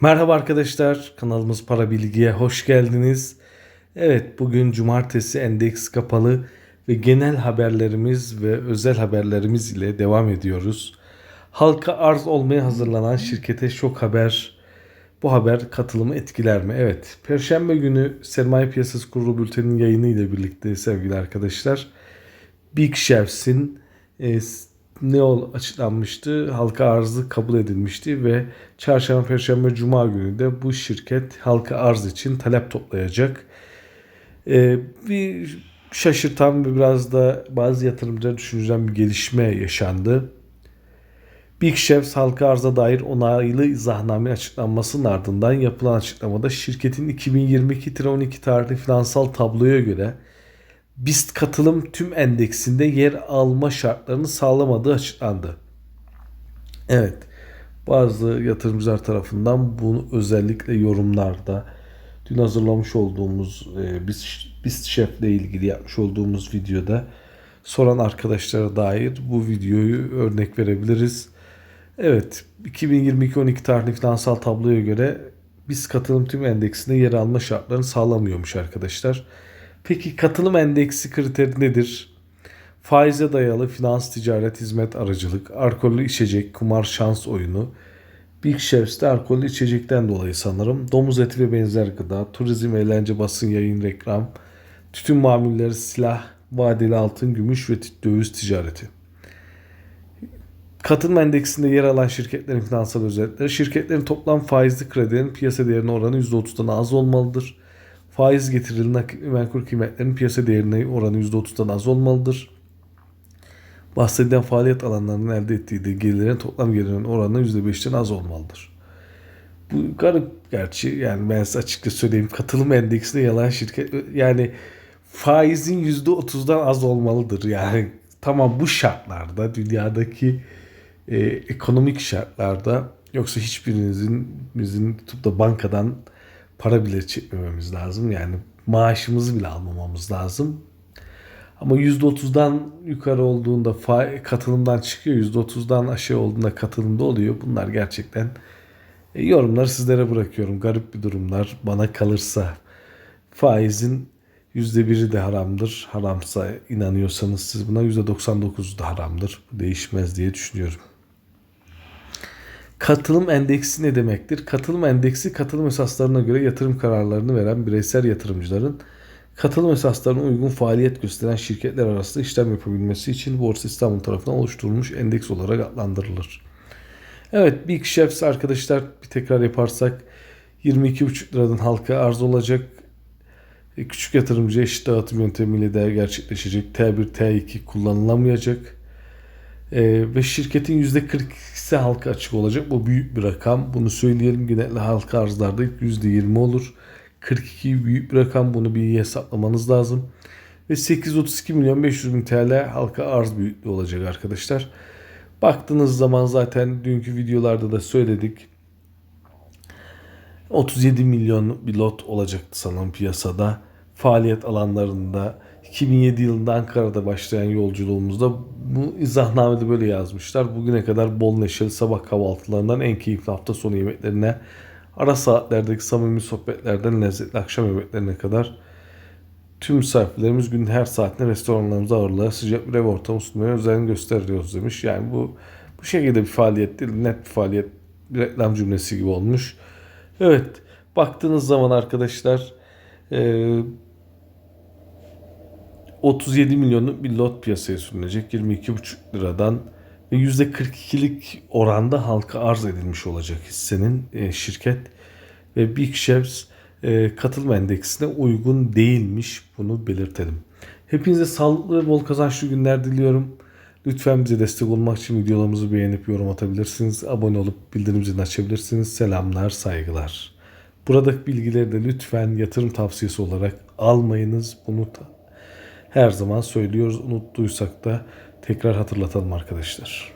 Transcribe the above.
Merhaba arkadaşlar, kanalımız Para Bilgi'ye hoş geldiniz. Evet, bugün cumartesi endeks kapalı ve genel haberlerimiz ve özel haberlerimiz ile devam ediyoruz. Halka arz olmaya hazırlanan şirkete şok haber. Bu haber katılımı etkiler mi? Evet, Perşembe günü Sermaye Piyasası Kurulu Bülteni'nin yayını ile birlikte sevgili arkadaşlar. Big Chefs'in e, ne ol açıklanmıştı? Halka arzı kabul edilmişti ve çarşamba, perşembe, cuma günü de bu şirket halka arz için talep toplayacak. Ee, bir şaşırtan ve biraz da bazı yatırımcıları düşündüren bir gelişme yaşandı. Big Chefs halka arza dair onaylı izahname açıklanmasının ardından yapılan açıklamada şirketin 2022-12 tarihli finansal tabloya göre BIST katılım tüm endeksinde yer alma şartlarını sağlamadığı açıklandı. Evet, bazı yatırımcılar tarafından bunu özellikle yorumlarda dün hazırlamış olduğumuz e, BIST, BIST Chef ile ilgili yapmış olduğumuz videoda soran arkadaşlara dair bu videoyu örnek verebiliriz. Evet, 2022-12 tarihli finansal tabloya göre BIST katılım tüm endeksinde yer alma şartlarını sağlamıyormuş arkadaşlar. Peki katılım endeksi kriteri nedir? Faize dayalı finans, ticaret, hizmet, aracılık, alkollü içecek, kumar, şans oyunu, Big Chefs'te alkollü içecekten dolayı sanırım, domuz eti ve benzer gıda, turizm, eğlence, basın, yayın, reklam, tütün mamulleri, silah, vadeli altın, gümüş ve döviz ticareti. Katılım endeksinde yer alan şirketlerin finansal özellikleri, şirketlerin toplam faizli kredilerin piyasa değerine oranı %30'dan az olmalıdır faiz getirilen nakit menkul kıymetlerin piyasa değerine oranı %30'dan az olmalıdır. Bahsedilen faaliyet alanlarının elde ettiği de gelirlerin toplam gelirinin oranı %5'ten az olmalıdır. Bu garip gerçi yani ben size açıkça söyleyeyim katılım endeksinde yalan şirket yani faizin %30'dan az olmalıdır. Yani tamam bu şartlarda dünyadaki e, ekonomik şartlarda yoksa hiçbirinizin bizim tutup da bankadan para bile çekmememiz lazım. Yani maaşımızı bile almamamız lazım. Ama %30'dan yukarı olduğunda katılımdan çıkıyor. %30'dan aşağı olduğunda katılımda oluyor. Bunlar gerçekten e, yorumları sizlere bırakıyorum. Garip bir durumlar bana kalırsa. Faizin %1'i de haramdır. Haramsa inanıyorsanız siz buna %99'u da haramdır. Değişmez diye düşünüyorum. Katılım endeksi ne demektir? Katılım endeksi katılım esaslarına göre yatırım kararlarını veren bireysel yatırımcıların katılım esaslarına uygun faaliyet gösteren şirketler arasında işlem yapabilmesi için Borsa İstanbul tarafından oluşturulmuş endeks olarak adlandırılır. Evet Big Chefs arkadaşlar bir tekrar yaparsak 22,5 liradan halka arz olacak. E, küçük yatırımcı eşit dağıtım yöntemiyle de gerçekleşecek. T1, T2 kullanılamayacak. Ee, ve şirketin %42'si halka açık olacak. Bu büyük bir rakam. Bunu söyleyelim. Genelde halka arzlarda %20 olur. 42 büyük bir rakam. Bunu bir iyi hesaplamanız lazım. Ve 832 milyon 500 bin TL halka arz büyüklüğü olacak arkadaşlar. Baktığınız zaman zaten dünkü videolarda da söyledik. 37 milyon bir lot olacaktı sanırım piyasada. Faaliyet alanlarında 2007 yılında Ankara'da başlayan yolculuğumuzda bu izahnamede böyle yazmışlar. Bugüne kadar bol neşeli sabah kahvaltılarından en keyifli hafta sonu yemeklerine, ara saatlerdeki samimi sohbetlerden lezzetli akşam yemeklerine kadar tüm misafirlerimiz günün her saatinde restoranlarımıza ağırlığa sıcak bir ev ortamı sunmaya özen gösteriyoruz demiş. Yani bu bu şekilde bir faaliyet değil, net bir faaliyet, bir reklam cümlesi gibi olmuş. Evet, baktığınız zaman arkadaşlar e, 37 milyonluk bir lot piyasaya sürülecek 22,5 liradan ve %42'lik oranda halka arz edilmiş olacak hissenin e, şirket ve Big Chefs e, katılım endeksine uygun değilmiş bunu belirtelim. Hepinize sağlıklı ve bol kazançlı günler diliyorum. Lütfen bize destek olmak için videolarımızı beğenip yorum atabilirsiniz. Abone olup bildirim zilini açabilirsiniz. Selamlar, saygılar. Buradaki bilgileri de lütfen yatırım tavsiyesi olarak almayınız. Bunu her zaman söylüyoruz. Unuttuysak da tekrar hatırlatalım arkadaşlar.